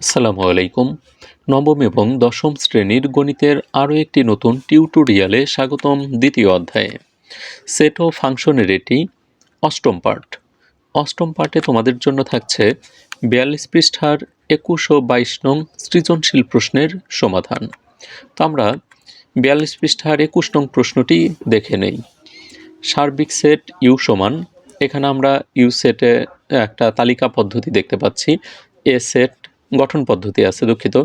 আসসালামু আলাইকুম। নবম এবং দশম শ্রেণির গণিতের আরও একটি নতুন টিউটোরিয়ালে স্বাগতম দ্বিতীয় অধ্যায়ে। সেট ও ফাংশনের এটি অষ্টম পার্ট অষ্টম পার্টে তোমাদের জন্য থাকছে বিয়াল্লিশ পৃষ্ঠার একুশ ও বাইশ নং সৃজনশীল প্রশ্নের সমাধান। তো আমরা বিয়াল্লিশ পৃষ্ঠার একুশ নং প্রশ্নটি দেখে নেই। সার্বিক সেট ইউ সমান, এখানে আমরা ইউ সেটে একটা তালিকা পদ্ধতি দেখতে পাচ্ছি। এ সেট গঠন পদ্ধতি আছে দুঃখিত।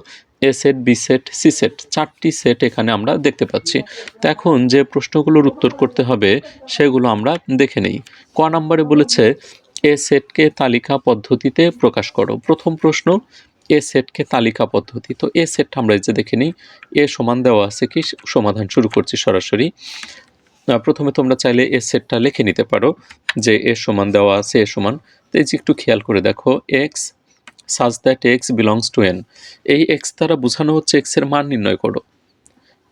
A set, B set, C set, চারটি সেট এখানে আমরা দেখতে পাচ্ছি। তো এখন যে প্রশ্নগুলোর উত্তর করতে হবে সেগুলো আমরা দেখে নেই। ক নম্বরে বলেছে, এ সেটকে তালিকা পদ্ধতিতে প্রকাশ করো। প্রথম প্রশ্ন, এ সেটকে তালিকা পদ্ধতি। তো এ সেটটা আমরা যে দেখে নিই, এ সমান দেওয়া আছে কি? সমাধান শুরু করছি সরাসরি। প্রথমে তোমরা চাইলে এ সেটটা লিখে নিতে পারো যে এ সমান দেওয়া আছে, এ সমান। তো এই যে একটু খেয়াল করে দেখো, x such that x belongs to N এই এক্স দ্বারা বোঝানো হচ্ছে এক্সের মান নির্ণয় করো।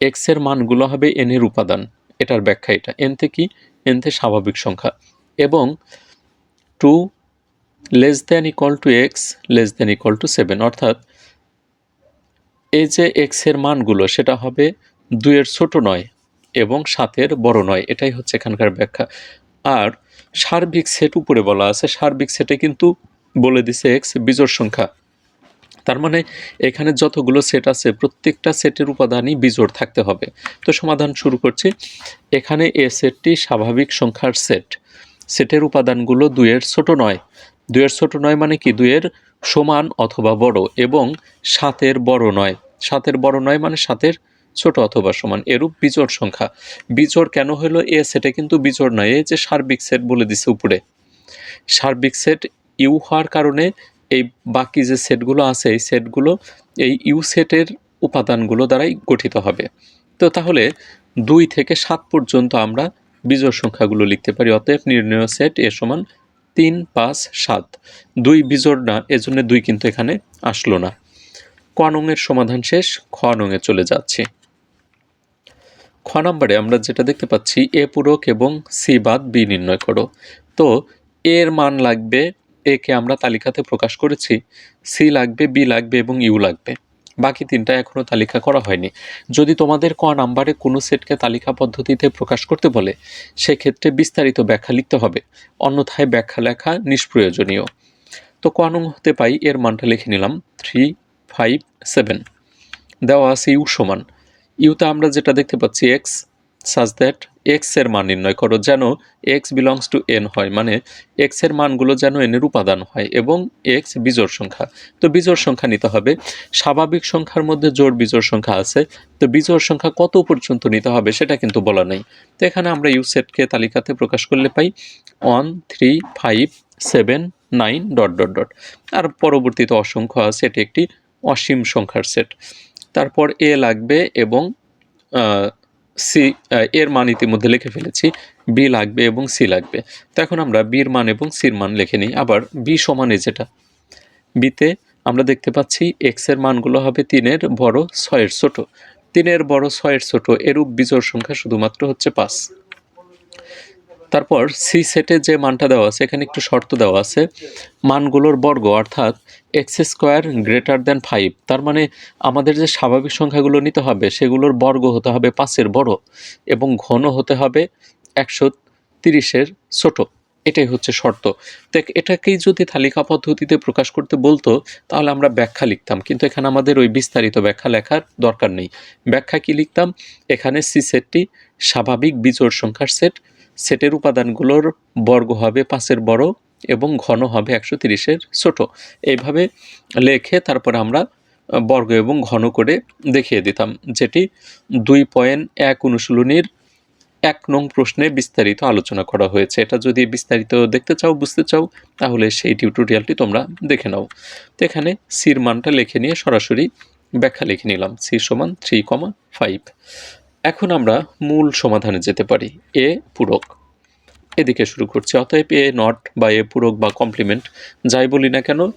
এক্সের মানগুলো হবে এন এর উপাদান। এটার ব্যাখ্যা এটা। এন থেকে এন থেকে স্বাভাবিক সংখ্যা। এবং two less than equal to x less than equal to seven অর্থাৎ এই যে এক্সের মানগুলো, সেটা হবে দুইয়ের ছোট নয় এবং সাতের বড় নয়। এটাই হচ্ছে এখানকার ব্যাখ্যা। আর সার্বিক সেট উপরে বলা আছে। সার্বিক সেটে কিন্তু বলে দিছে এক্স বিজোড় সংখ্যা। তার মানে এখানে যতগুলো সেট আছে, প্রত্যেকটা সেটের উপাদানই বিজোড় থাকতে হবে। তো সমাধান শুরু করছি। এখানে এ সেটটি স্বাভাবিক সংখ্যার সেট সেটের উপাদানগুলো দুইয়ের ছোট নয়। দুইয়ের ছোট নয় মানে কি? দুয়ের সমান অথবা বড় এবং সাতের বড় নয়। সাতের বড় নয় মানে সাতের ছোট অথবা সমান। এরূপ বিজোড় সংখ্যা। বিজোড় কেন হলো? এ সেটে কিন্তু বিজোড় নয়। এই যে সার্বিক সেট বলে দিছে উপরে। সার্বিক সেট ইউ হওয়ার কারণে এই বাকি যে সেটগুলো আছে, এই সেটগুলো, এই ইউ সেটের উপাদানগুলো দ্বারাই গঠিত হবে। তো তাহলে দুই থেকে সাত পর্যন্ত আমরা বিজোড় সংখ্যাগুলো লিখতে পারি, অতএব নির্ণয় সেট এ সমান তিন, পাঁচ, সাত। দুই বিজোড় না, এজন্য দুই কিন্তু এখানে আসলো না। ক সমাধান শেষ, খ নংয়ে চলে যাচ্ছে। খ নম্বরে আমরা যেটা দেখতে পাচ্ছি, এ পূরক এবং সি বাদ বি নির্ণয় করো। তো এর মান লাগবে এ কে আমরা তালিকাতে প্রকাশ করেছি সি লাগবে বি লাগবে এবং ইউ লাগবে। বাকি তিনটা এখনও তালিকা করা হয়নি। যদি তোমাদের ক নাম্বারে কোনো সেটকে তালিকা পদ্ধতিতে প্রকাশ করতে বলে, সেক্ষেত্রে বিস্তারিত ব্যাখ্যা লিখতে হবে। অন্যথায় ব্যাখ্যা লেখা নিষ্প্রয়োজনীয়। তো ক নং হতে পাই, এর মানটা লিখে নিলাম থ্রি ফাইভ সেভেন দেওয়া আছে ইউ সমান। ইউতে আমরা যেটা দেখতে পাচ্ছি এক্স সাজ দ্যাট এক্সের মান নির্ণয় করো যেন এক্স বিলংস টু এন হয় মানে এক্সের মানগুলো যেন এন এর উপাদান হয় এবং এক্স বিজোড় সংখ্যা। তো বিজোড় সংখ্যা নিতে হবে। স্বাভাবিক সংখ্যার মধ্যে জোড় বিজোড় সংখ্যা আছে। তো বিজোড় সংখ্যা কত পর্যন্ত নিতে হবে সেটা কিন্তু বলা নেই। তো এখানে আমরা ইউ সেটকে তালিকাতে প্রকাশ করলে পাই one three five seven nine dot dot dot আর পরবর্তীতে অসংখ্য আছে, এটি একটি অসীম সংখ্যার সেট তারপর এ লাগবে এবং সি এর মান ইতিমধ্যে লিখে ফেলেছি। বি লাগবে এবং সি লাগবে। তো এখন আমরা বির মান এবং সির মান লিখে নিই। আবার বি সমানে যেটা। বিতে আমরা দেখতে পাচ্ছি এক্সের মানগুলো হবে তিনের বড় ছয়ের ছোট। তিনের বড় ছয়ের ছোট এরূপ বিজোড় সংখ্যা শুধুমাত্র হচ্ছে পাঁচ। তারপর সি সেটে যে মানটা দেওয়া আছে, এখানে একটু শর্ত দেওয়া আছে, মানগুলোর বর্গ অর্থাৎ x square greater than five তার মানে আমাদের যে স্বাভাবিক সংখ্যাগুলো নিতে হবে, সেগুলোর বর্গ হতে হবে পাঁচের বড় এবং ঘন হতে হবে একশো তিরিশের ছোট। এটাই হচ্ছে শর্ত। দেখ, এটাকেই যদি তালিকা পদ্ধতিতে প্রকাশ করতে বলতো, তাহলে আমরা ব্যাখ্যা লিখতাম, কিন্তু এখানে আমাদের ওই বিস্তারিত ব্যাখ্যা লেখার দরকার নেই। ব্যাখ্যা কি লিখতাম? এখানে সি সেটটি স্বাভাবিক বিজোড় সংখ্যার সেট সেটের উপাদানগুলোর বর্গ হবে পাঁচের বড় এবং ঘন হবে একশো তিরিশের ছোট। এইভাবে লেখে তারপরে আমরা বর্গ এবং ঘন করে দেখিয়ে দিতাম, যেটি দুই পয়েন্ট এক অনুশীলনীর এক নং প্রশ্নে বিস্তারিত আলোচনা করা হয়েছে। এটা যদি বিস্তারিত দেখতে চাও, বুঝতে চাও, তাহলে সেই টিউটোরিয়ালটি তোমরা দেখে নাও। তো এখানে সির মানটা লিখে নিয়ে সরাসরি ব্যাখ্যা লিখে নিলাম। সি সমান থ্রি কমা ফাইভ। এখন আমরা মূল সমাধানে যেতে পারি, এ পূরক। এদিকে শুরু করছি, অতএব এ নট বা এ পূরক বা কমপ্লিমেন্ট, যাই বলি না কেন,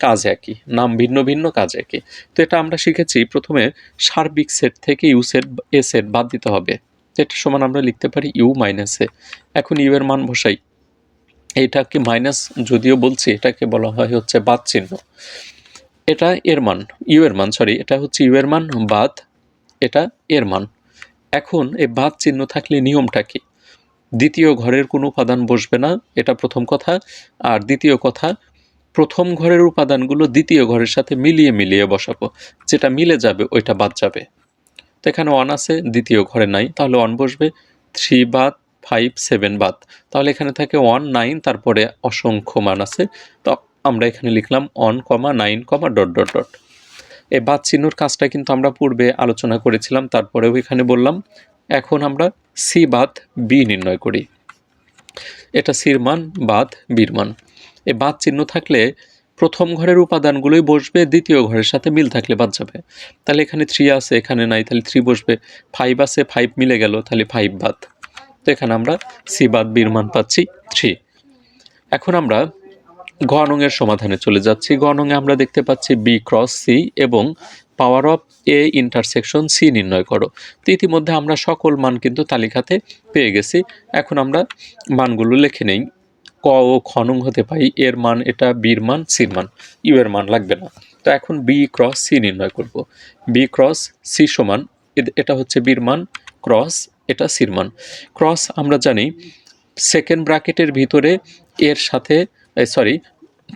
কাজ একই, নাম ভিন্ন ভিন্ন, কাজ একই। তো এটা আমরা শিখেছি, প্রথমে সার্বিক সেট থেকে ইউ সেট, এ সেট বাদ দিতে হবে। এটা সমান আমরা লিখতে পারি ইউ মাইনাস এ। এখন ইউ এর মান বসাই। এইটাকে মাইনাস যদিও বলছি, এটাকে বলা হয় হচ্ছে বাদ চিহ্ন। এটা এর মান, ইউ এর মান, সরি, এটা হচ্ছে ইউ এর মান, বাদ, এটা এর মান। এখন এই বাদ চিহ্ন থাকলে নিয়মটা কি? দ্বিতীয় ঘরের কোনো উপাদান বসবে না, এটা প্রথম কথা। আর দ্বিতীয় কথা, প্রথম ঘরের উপাদানগুলো দ্বিতীয় ঘরের সাথে মিলিয়ে মিলিয়ে বসাবো। যেটা মিলে যাবে, ওইটা বাদ যাবে। তো এখানে ওয়ান আছে, দ্বিতীয় ঘরে নাই, তাহলে ওয়ান বসবে। থ্রি বাদ ফাইভ সেভেন বাদ। তাহলে এখানে থাকে ওয়ান নাইন তারপরে অসংখ্য মান আছে। তো আমরা এখানে লিখলাম one comma nine comma dot dot dot এই বাদ চিহ্নর কাজটা কিন্তু আমরা পূর্বে আলোচনা করেছিলাম, তারপরেও এখানে বললাম। এখন আমরা সি বাদ বি নির্ণয় করি। এটা সির মান বাদ বির মান এই বাদ চিহ্ন থাকলে প্রথম ঘরের উপাদানগুলোই বসবে, দ্বিতীয় ঘরের সাথে মিল থাকলে বাদ যাবে। তাহলে এখানে থ্রি আছে, এখানে নাই, তাহলে থ্রি বসবে। ফাইভ আছে ফাইভ মিলে গেল, তাহলে ফাইভ বাদ। তো এখানে আমরা সি বাদ বির মান পাচ্ছি থ্রি এখন আমরা গণঙের সমাধানে চলে যাচ্ছি। গণঙে আমরা দেখতে পাচ্ছি বি ক্রস সি এবং power of A intersection C নির্ণয় করো। তো ইতিমধ্যে আমরা সকল মান কিন্তু তালিকাতে পেয়ে গেছি। এখন আমরা মানগুলো লিখে নেই। ক ও খনং হতে পাই, এর মান এটা বির মান সির মান ইউ এর মান লাগবে না। তো এখন বি ক্রস সি নির্ণয় করব। বি ক্রস সি সমান এটা হচ্ছে বির মান ক্রস এটা সির মান। ক্রস আমরা জানি সেকেন্ড ব্র্যাকেটের ভিতরে এর সাথে সরি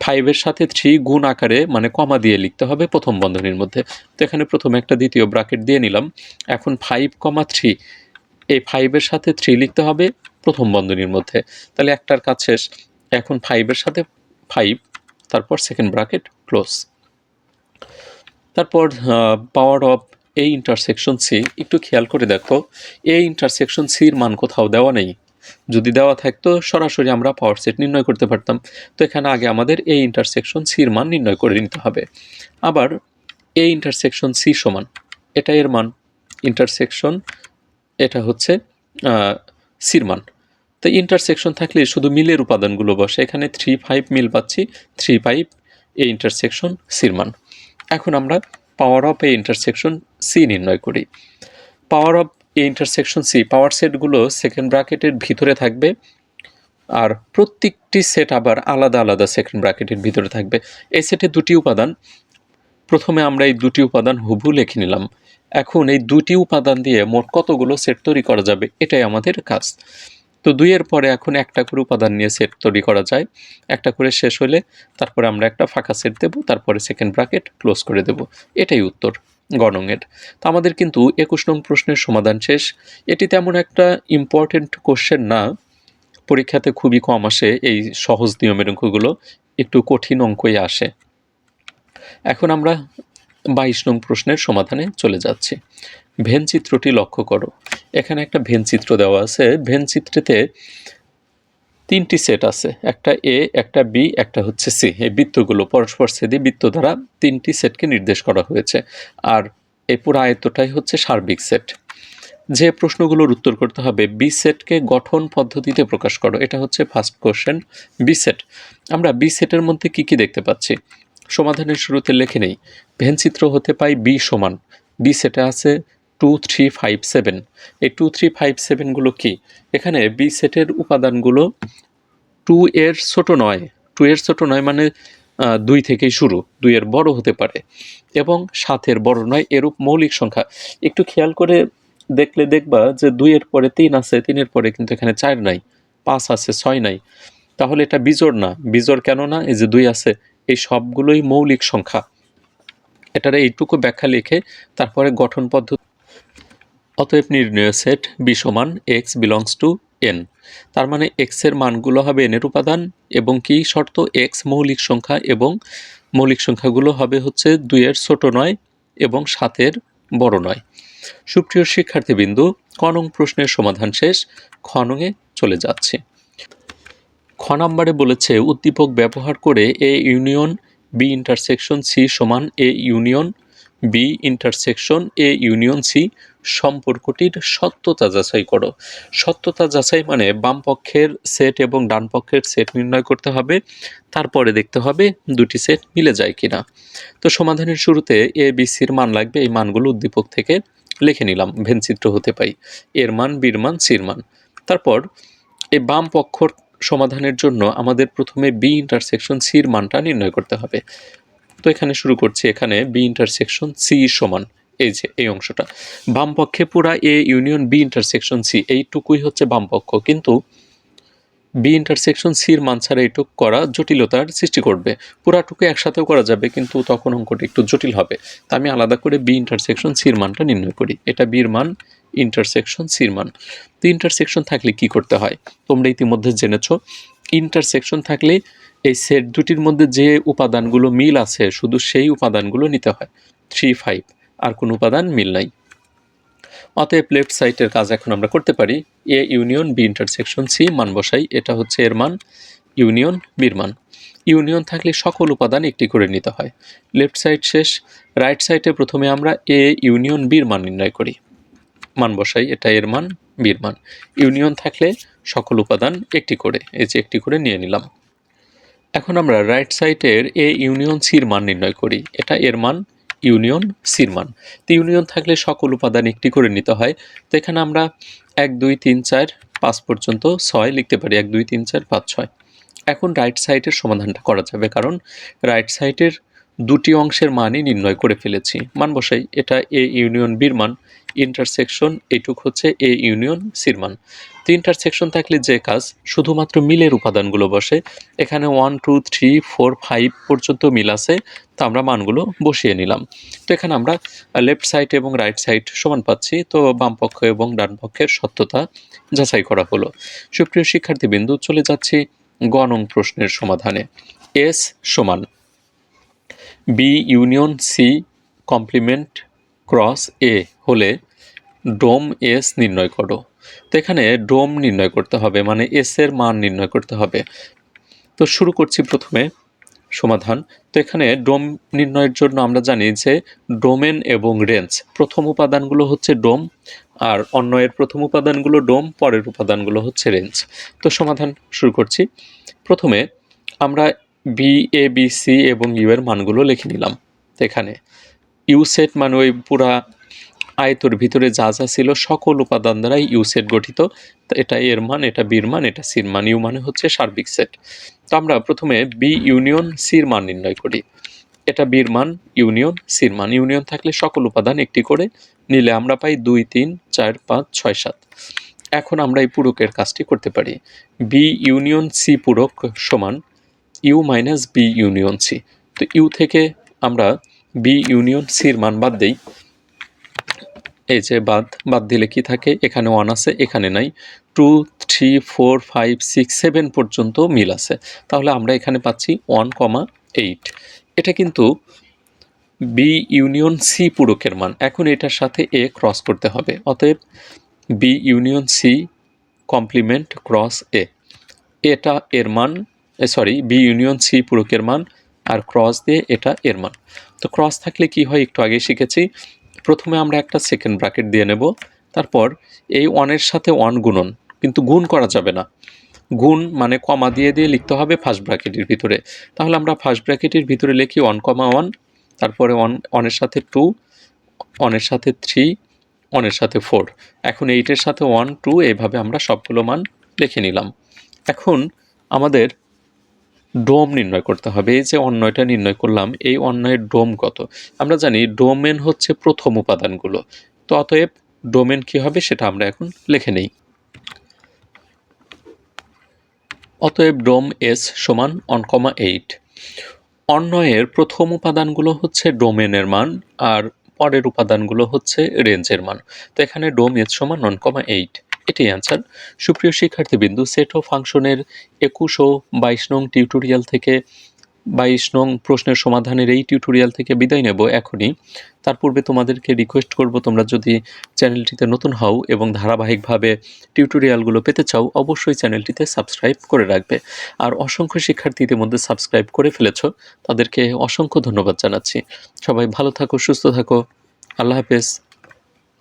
ফাইভের সাথে থ্রি গুণ আকারে মানে কমা দিয়ে লিখতে হবে প্রথম বন্ধনীর মধ্যে। তো এখানে প্রথমে একটা দ্বিতীয় ব্র্যাকেট দিয়ে নিলাম। এখন ফাইভ কমা থ্রি এই ফাইভের সাথে থ্রি লিখতে হবে প্রথম বন্ধনীর মধ্যে। তাহলে একটার কাজ শেষ। এখন ফাইভের সাথে ফাইভ তারপর সেকেন্ড ব্র্যাকেট ক্লোজ তারপর power of A intersection C একটু খেয়াল করে দেখো। এই ইন্টারসেকশন সির মান কোথাও দেওয়া নেই। যদি দেওয়া থাকতো, সরাসরি আমরা পাওয়ার সেট নির্ণয় করতে পারতাম। তো এখানে আগে আমাদের এই ইন্টারসেকশন সির মান নির্ণয় করে নিতে হবে। আবার এই ইন্টারসেকশন সি সমান, এটা এর মান। ইন্টারসেকশন এটা হচ্ছে সির মান। তো ইন্টারসেকশন থাকলে শুধু মিলের উপাদানগুলো বসে। এখানে থ্রি ফাইভ মিল পাচ্ছি থ্রি ফাইভ এই ইন্টারসেকশন সির মান। এখন আমরা power of A intersection C নির্ণয় করি। Power of A intersection C power সেটগুলো সেকেন্ড ব্র্যাকেটের ভিতরে থাকবে আর প্রত্যেকটি সেট আবার আলাদা আলাদা সেকেন্ড ব্র্যাকেটের ভিতরে থাকবে। এই সেটে দুটি উপাদান। প্রথমে আমরা এই দুটি উপাদান হুবহু লিখে নিলাম। এখন এই দুটি উপাদান দিয়ে মোট কতগুলো সেট তৈরি করা যাবে, এটাই আমাদের কাজ। তো দুইয়ের পরে এখন একটা করে উপাদান নিয়ে সেট তৈরি করা যায়। একটা করে শেষ হলে তারপরে আমরা একটা ফাঁকা সেট দেব, তারপরে সেকেন্ড ব্র্যাকেট ক্লোজ করে দেব। এটাই উত্তর। গণঙের তো আমাদের কিন্তু একুশ নং প্রশ্নের সমাধান শেষ। এটি তেমন একটা ইম্পর্টেন্ট কোশ্চেন না। পরীক্ষাতে খুবই কম আসে এই সহজ নিয়মের অঙ্কগুলো। একটু কঠিন অঙ্কই আসে। এখন আমরা বাইশ নং প্রশ্নের সমাধানে চলে যাচ্ছি। ভেন চিত্রটি লক্ষ্য করো। এখানে একটা ভেন চিত্র দেওয়া আছে। ভেন চিত্রেতে তিনটি সেট আছে, একটা এ একটা বি একটা হচ্ছে সি এই বৃত্তগুলো পরস্পর সেদি বৃত্ত দ্বারা তিনটি সেটকে নির্দেশ করা হয়েছে। আর এই পুরো আয়ত্তটাই হচ্ছে সার্বিক সেট যে প্রশ্নগুলোর উত্তর করতে হবে বি সেটকে গঠন পদ্ধতিতে প্রকাশ করো। এটা হচ্ছে ফার্স্ট কোশ্চেন বি সেট আমরা বি সেটের মধ্যে কি কি দেখতে পাচ্ছি? সমাধানের শুরুতে লেখে নেই। ভেনচিত্র হতে পাই বি সমান। বি সেটে আছে টু থ্রি ফাইভ সেভেন এই টু থ্রি ফাইভ সেভেনগুলো কি? এখানে বি সেটের উপাদানগুলো টু এর ছোট নয়। টু এর ছোট নয় মানে দুই থেকেই শুরু। দুইয়ের বড় হতে পারে। এবং সাতের বড় নয়, এরূপ মৌলিক সংখ্যা। একটু খেয়াল করে দেখলে দেখবা যে দুইয়ের পরে তিন আছে তিনের পরে কিন্তু এখানে চার নাই, পাঁচ আছে, ছয় নাই। তাহলে এটা বিজোড় না। বিজোড় কেন না? এই যে দুই আছে, এই সবগুলোই মৌলিক সংখ্যা। এটার এইটুকু ব্যাখ্যা লিখে তারপরে গঠন পদ্ধতি অতএব নির্ণয় সেট বি সমান এক্স বিলংস টু এন তার মানে এক্সের মানগুলো হবে এনের উপাদান এবং কি শর্ত? এক্স মৌলিক সংখ্যা এবং মৌলিক সংখ্যাগুলো হবে হচ্ছে দুইয়ের ছোট নয় এবং সাতের বড় নয়। সুপ্রিয় শিক্ষার্থীবৃন্দু কনং প্রশ্নের সমাধান শেষ খনঙে চলে যাচ্ছে। খ নম্বরে বলেছে, উদ্দীপক ব্যবহার করে A union B intersection C সমান A union B intersection A union C সম্পর্কটির সত্যতা যাচাই করো। সত্যতা যাচাই মানে বাম পক্ষের সেট এবং ডান পক্ষের সেট নির্ণয় করতে হবে, তারপরে দেখতে হবে দুটি সেট মিলে যায় কিনা। তো সমাধানের শুরুতে এ বি সির মান লাগবে, এই মানগুলো উদ্দীপক থেকে লিখে নিলাম, ভেনচিত্র হতে পাই। এর মান বির মান সির মান। তারপর এই বাম পক্ষর সমাধানের জন্য আমাদের প্রথমে বি ইন্টারসেকশন সির মানটা নির্ণয় করতে হবে। তো এখানে শুরু করছি, এখানে বি ইন্টারসেকশন সি সমান। এই যে, এই অংশটা। বাম পক্ষে পুরা A, union, B intersection C, এইটুকুই হচ্ছে বাম পক্ষ কিন্তু বি ইন্টারসেকশন সির মান ছাড়া এইটুক করা জটিলতার সৃষ্টি করবে। পুরাটুকু একসাথেও করা যাবে, কিন্তু তখন অঙ্কটি একটু জটিল হবে। তা আমি আলাদা করে বি ইন্টারসেকশন সির মানটা নির্ণয় করি। এটা বির মান ইন্টারসেকশন সির মান। তো ইন্টারসেকশন থাকলে কি করতে হয়? তোমরা ইতিমধ্যে জেনেছো ইন্টারসেকশন থাকলে এই সেট দুটির মধ্যে যে উপাদানগুলো মিল আছে, শুধু সেই উপাদানগুলো নিতে হয়। থ্রি ফাইভ আর কোনো উপাদান মিল নাই। অতএব লেফট সাইডের কাজ এখন আমরা করতে পারি। A union B intersection C মান বসাই এটা হচ্ছে এর মান। ইউনিয়ন বির মান। ইউনিয়ন থাকলে সকল উপাদান একটি করে নিতে হয়। লেফট সাইড শেষ রাইট সাইডে প্রথমে আমরা এ ইউনিয়ন বির মান নির্ণয় করি। মান বসাই এটা এর মান বির মান। ইউনিয়ন থাকলে সকল উপাদান একটি করে, এই যে একটি করে নিয়ে নিলাম। এখন আমরা রাইট সাইডের এ ইউনিয়ন সির মান নির্ণয় করি। এটা এর মান ইউনিয়ন সিরমান। তো ইউনিয়ন থাকলে সকল উপাদান একটি করে নিতে হয়। তো এখানে আমরা এক, দুই, তিন, চার, পাঁচ পর্যন্ত ছয় লিখতে পারি। এক, দুই, তিন, চার, পাঁচ, ছয়। এখন রাইট সাইডের সমাধানটা করা যাবে। কারণ রাইট সাইডের দুটি অংশের মানই নির্ণয় করে ফেলেছি। মান বসাই, এটা এ ইউনিয়ন বির মান ইন্টারসেকশন এইটুক হচ্ছে এ ইউনিয়ন সির মান সেকশন থাকলে যে কাজ, শুধুমাত্র মিলের উপাদানগুলো বসে, এখানে one two three four five পর্যন্ত মিল আছে, তো আমরা মানগুলো বসিয়ে নিলাম। তো এখানে আমরা লেফট সাইড এবং রাইট সাইড সমান পাচ্ছি, তো বাম পক্ষ এবং ডান পক্ষের সত্যতা যাচাই করা হলো। সুপ্রিয় শিক্ষার্থীবৃন্দু, চলে যাচ্ছি গণং প্রশ্নের সমাধানে। এস সমান B union C complement cross A হলে ডোম এস নির্ণয় করো। তো এখানে ডোম নির্ণয় করতে হবে মানে এস এর মান নির্ণয় করতে হবে। তো শুরু করছি প্রথমে, সমাধান। তো এখানে ডোম নির্ণয়ের জন্য আমরা জানি যে ডোমেন এবং রেঞ্জ, প্রথম উপাদানগুলো হচ্ছে ডোম আর অন্যয়ের প্রথম উপাদানগুলো ডোম, পরের উপাদানগুলো হচ্ছে রেঞ্জ। তো সমাধান শুরু করছি। প্রথমে আমরা বি, এ, বি, সি এবং ইউ এর মানগুলো লিখে নিলাম। এখানে ইউ সেট মানে ওই পুরা আয়তর ভিতরে যা যা ছিল সকল উপাদান দ্বারাই ইউ সেট গঠিত। এটা এর মান, এটা বির মান, এটা সির মান। ইউ মানে হচ্ছে সার্বিক সেট। তো আমরা প্রথমে বি ইউনিয়ন, সির মান নির্ণয় করি। এটা বির মান, ইউনিয়ন, সির মান। ইউনিয়ন থাকলে সকল উপাদান একটি করে নিলে আমরা পাই দুই, তিন, চার, পাঁচ, ছয়, সাত। এখন আমরা এই পূরকের কাজটি করতে পারি। বি ইউনিয়ন, সি পূরক সমান U minus B union, C. তো ইউ থেকে আমরা বি ইউনিয়ন, সির মান বাদ দেই। এই যে বাদ বাদ দিলে কি থাকে? এখানে ওয়ান আছে, এখানে নাই। Two three four five six seven পর্যন্ত মিল আছে। তাহলে আমরা এখানে পাচ্ছি ওয়ান কমা এইট এটা কিন্তু বি ইউনিয়ন সি পূরকের মান। এখন এটার সাথে এ ক্রস করতে হবে। অতএব B union C complement cross A এটা এর মান সরি বি ইউনিয়ন সি পূরকের মান আর ক্রস দিয়ে এটা এর মান। তো ক্রস থাকলে কি হয়? একটু আগে শিখেছি। প্রথমে আমরা একটা সেকেন্ড ব্র্যাকেট দিয়ে নেব, তারপর এই ওয়ানের সাথে ওয়ান গুণন, কিন্তু গুণ করা যাবে না। গুণ মানে কমা দিয়ে দিয়ে লিখতে হবে ফার্স্ট ব্র্যাকেটের ভিতরে। তাহলে আমরা ফার্স্ট ব্র্যাকেটের ভিতরে লিখি ওয়ান কমা ওয়ান তারপরে ওয়ান ওয়ানের সাথে টু ওয়ানের সাথে থ্রি ওয়ানের সাথে ফোর এখন এইটের সাথে ওয়ান টু এইভাবে আমরা সবগুলো মান লিখে নিলাম। এখন আমাদের ডোম নির্ণয় করতে হবে, এই যে অন্যয়টা নির্ণয় করলাম, এই অন্যয়ের ডোম কত? আমরা জানি ডোমেন হচ্ছে প্রথম উপাদানগুলো, তো অতএব ডোমেন কি হবে সেটা আমরা এখন লিখে নেই। অতএব ডোম এস সমান ওয়ান কমা এইট। অন্যয়ের প্রথম উপাদানগুলো হচ্ছে ডোমেনের মান, আর পরের উপাদানগুলো হচ্ছে রেঞ্জের মান। তো এখানে ডোম এস সমান ওয়ান কমা এইট। এটাই অ্যান্সার সুপ্রিয় শিক্ষার্থীবৃন্দু সেট ও ফাংশনের একুশ ও বাইশ নং টিউটোরিয়াল থেকে বাইশ নং প্রশ্নের সমাধানের এই টিউটোরিয়াল থেকে বিদায় নেব এখনই। তার পূর্বে তোমাদেরকে রিকোয়েস্ট করব, তোমরা যদি চ্যানেলটিতে নতুন হও এবং ধারাবাহিকভাবে টিউটোরিয়ালগুলো পেতে চাও, অবশ্যই চ্যানেলটিতে সাবস্ক্রাইব করে রাখবে। আর অসংখ্য শিক্ষার্থী ইতিমধ্যে সাবস্ক্রাইব করে ফেলেছ, তাদেরকে অসংখ্য ধন্যবাদ জানাচ্ছি। সবাই ভালো থাকো, সুস্থ থাকো। আল্লাহ হাফেজ।